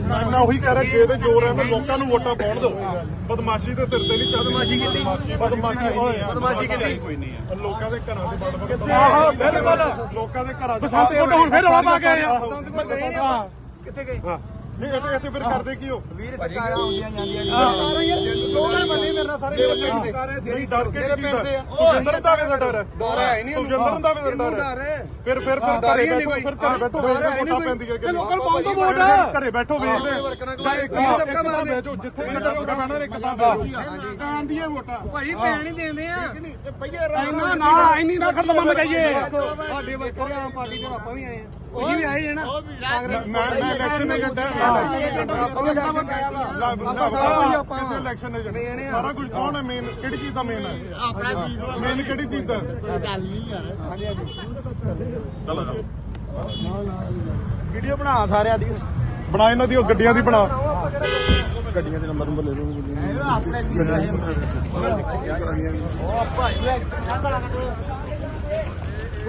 ਮੈਂ ਮੈਂ ਉਹੀ ਕਹਿ ਰਿਹਾ ਜੇ ਤੇ ਜੋਰ ਹੈ ਨਾ ਲੋਕਾਂ ਨੂੰ ਵੋਟਾਂ ਪਾਉਣ ਦਿਓ। ਬਦਮਾਸ਼ੀ ਦੇ ਸਿਰ ਤੇ ਨਹੀਂ ਬਦਮਾਸ਼ੀ ਕੀਤੀ? ਬਦਮਾਸ਼ੀ ਕੀਤੀ। ਕੋਈ ਨਹੀਂ ਹੈ ਲੋਕਾਂ ਦੇ ਘਰਾਂ ਦੇ ਆਹੋ, ਬਿਲਕੁਲ। ਲੋਕਾਂ ਦੇ ਘਰਾਂ 'ਚ ਬਸੰਤ ਕੋਟ ਹੁਣ ਫਿਰ ਰੌਲਾ ਪਾ ਕੇ ਆਏ ਆ। ਬਸੰਤਪੁਰ ਗਏ ਨਹੀਂ ਆਪਾਂ? ਕਿੱਥੇ ਗਏ? ਨਹੀਂ ਇੱਥੇ ਇੱਥੇ ਫਿਰ ਕਰਦੇ ਕੀ ਹੋ? ਵੀਰ ਸਰਕਾਰਾਂ ਆਉਂਦੀਆਂ ਜਾਂਦੀਆਂ ਸਰਕਾਰਾਂ ਯਾਰ ਲੋਕਾਂ ਬੰਦੇ ਮੇਰੇ ਨਾਲ ਸਾਰੇ ਸਰਕਾਰਾਂ ਨਹੀਂ ਡਰ ਕੇ ਮੇਰੇ ਕੀ ਪਿੰਡ ਦੇ ਆ। ਸੁਖਿੰਦਰ ਦਾ ਵੀ ਡਰ ਹੈ? ਡਰ ਹੈ ਨਹੀਂ ਸੁਖਿੰਦਰ ਦਾ ਵੀ ਡਰ ਹੈ? ਫਿਰ ਫਿਰ ਫਿਰ ਡਰ ਘਰੇ ਬੈਠੋ। ਫਿਰ ਘਰੇ ਵੋਟਾਂ। ਪੈਂਦੀਆਂ ਕਿ ਲੋਕਲ ਵੋਟ ਘਰੇ ਵੇਖਦੇ ਜਿੱਥੇ ਵੋਟਾਂ ਭਾਈ ਪੈਣ ਹੀ ਦੇਂਦੇ ਆ। ਇਹ ਪਈਏ ਇੰਨਾ ਨਾ ਇੰਨੀ ਨਾ ਖਤਮ ਮਚਾਈਏ ਸਾਡੇ ਵਰਕਰ ਆਮ ਪਾਰਟੀ ਦੇ ਆਪਾਂ ਵੀ ਆਏ ਆ ਉਹੀ ਵੀ ਆਏ ਜਣਾ। ਕਾਂਗਰਸ ਮੈਂ ਮੈਂ ਇਲੈਕਸ਼ਨ ਏਜੰਟ ਹਾਂ। ਆਪਾਂ ਆਪਾਂ ਸਾਰਾ ਕੁਝ ਆਪਾਂ ਇਲੈਕਸ਼ਨ ਏਜੰਟ। ਸਾਰਾ ਕੁਝ ਕੌਣ ਹੈ ਮੇਨ ਕਿਹੜੀ ਚੀਜ਼ ਦਾ ਮੇਨ ਹੈ? ਆਪਣਾ ਮੇਨ ਕਿਹੜੀ ਚੀਜ਼ ਦਾ? ਵੀਡੀਓ ਬਣਾ ਸਾਰਿਆਂ ਦੀ। ਬਣਾ ਇਹਨਾਂ ਦੀ ਉਹ ਗੱਡੀਆਂ ਦੀ ਬਣਾ। ਗੱਡੀਆਂ ਦੇ ਨੰਬਰ ਨੰਬਰ ਲੈ ਲਓ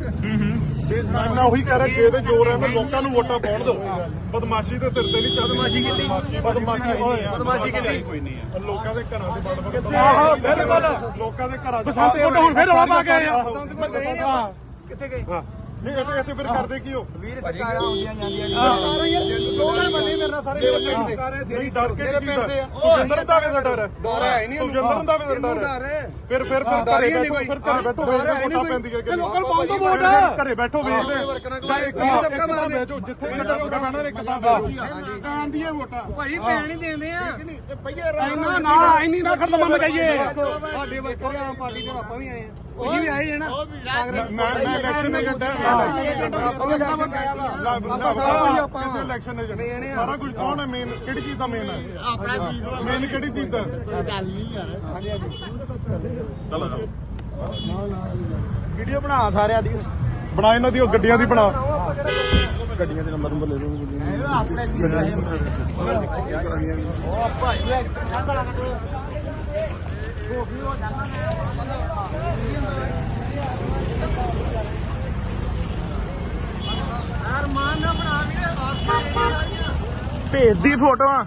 ਮੈਂ ਮੈਂ ਉਹੀ ਕਹਿ ਰਿਹਾ ਜੇ ਤੇ ਜੋਰ ਹੈ ਨਾ ਲੋਕਾਂ ਨੂੰ ਵੋਟਾਂ ਪਾਉਣ ਦਿਓ। ਬਦਮਾਸ਼ੀ ਦੇ ਸਿਰ ਤੇ ਨਹੀਂ ਚੱਲਦੀ ਬਦਮਾਸ਼ੀ ਕੀਤੀ? ਬਦਮਾਸ਼ੀ ਹੋਈ ਬਦਮਾਸ਼ੀ ਕੀਤੀ। ਕੋਈ ਨਹੀਂ ਹੈ। ਲੋਕਾਂ ਦੇ ਘਰਾਂ ਦੇ ਬੜ ਬੜ ਆਹੋ, ਬਿਲਕੁਲ। ਲੋਕਾਂ ਦੇ ਘਰਾਂ 'ਚ ਬਸੰਤ ਹੁਣ ਫਿਰ ਰੌਲਾ ਪਾ ਕੇ ਆਏ ਆ ਬਸੰਤਪੁਰ ਗਏ ਨਹੀਂ ਕਿੱਥੇ ਗਏ? ਨਹੀਂ ਇੱਥੇ ਇੱਥੇ ਫਿਰ ਕਰਦੇ ਕੀ ਹੋ? ਵੀਰ ਸਰਕਾਰਾਂ ਆਉਂਦੀਆਂ ਜਾਂਦੀਆਂ ਸਰਕਾਰਾਂ ਯਾਰ ਲੋਕਾਂ ਬੰਦੇ ਮੇਰੇ ਨਾਲ ਸਾਰੇ ਸਰਕਾਰਾਂ ਨਹੀਂ ਡਰ ਕੇ ਮੇਰੇ ਕੀ ਪਿੰਡ ਦੇ ਆ। ਸੁਖਿੰਦਰ ਦਾ ਵੀ ਡਰ ਹੈ ਡਰ ਹੈ ਨਹੀਂ ਸੁਖਿੰਦਰ ਦਾ ਵੀ ਡਰ ਹੈ। ਫਿਰ ਫਿਰ ਫਿਰ ਡਰ ਘਰੇ ਹੀ ਨਹੀਂ ਬੈਠੋ ਕੋਈ। ਫਿਰ ਘਰੇ ਬੈਠੋ ਡਰ ਹੈ ਵੇਖਦੇ ਨਹੀਂ ਵੋਟਾਂ ਕੋਈ। ਪੈਂਦੀਆਂ ਕਿ ਲੋਕਲ ਪਾਉਣ ਤੋਂ ਵੋਟ ਘਰੇ ਬੈਠੋ ਵੇਖਦੇ ਇੱਕ ਤਾਂ ਬੈਠੋ ਜਿੱਥੇ ਵੀ ਲੱਗਾ ਬੈਠਾ ਇੱਕ ਤਾਂ ਬੈਠੋ ਕਾਂਦੀਆਂ ਵੋਟਾਂ ਭਾਈ ਪੈਣ ਹੀ ਦੇਂਦੇ ਆ ਇਹ ਪਈਏ ਇੰਨਾ ਨਾ ਇੰਨੀ ਨਾ ਖਤਮ ਮਚਾਈਏ ਸਾਡੇ ਵਰਕਰ ਆਮ ਪਾਰਟੀ ਦੇ ਆਪਾਂ ਵੀ ਆਏ ਆ। ਉਹੀ ਵੀ ਆਏ ਜਣਾ ਮੈਂ ਮੈਂ ਇਲੈਕਸ਼ਨ ਆਪਾਂ ਵੀ ਇਲੈਕਸ਼ਨ ਕਰਾਇਆ ਵਾ ਆਪਾਂ ਸਾਰਾ ਕੁਝ ਆਪਾਂ ਇਲੈਕਸ਼ਨ ਏਜੰਟ Main ਆ। ਸਾਰਾ ਕੁਝ ਕੌਣ ਹੈ ਮੇਨ ਕਿਹੜੀ ਚੀਜ਼ ਦਾ ਮੇਨ ਹੈ? ਆਪਣਾ ਮੇਨ ਕਿਹੜੀ ਚੀਜ਼ ਦਾ? ਵੀਡੀਓ ਬਣਾ ਸਾਰਿਆਂ ਦੀ। ਬਣਾ ਇਹਨਾਂ ਦੀ ਉਹ ਗੱਡੀਆਂ ਦੀ ਬਣਾ। ਗੱਡੀਆਂ ਦੇ ਨੰਬਰ ਨੰਬਰ ਲੈ ਲਓ ਭੇਜਦੀ ਫੋਟੋਆਂ।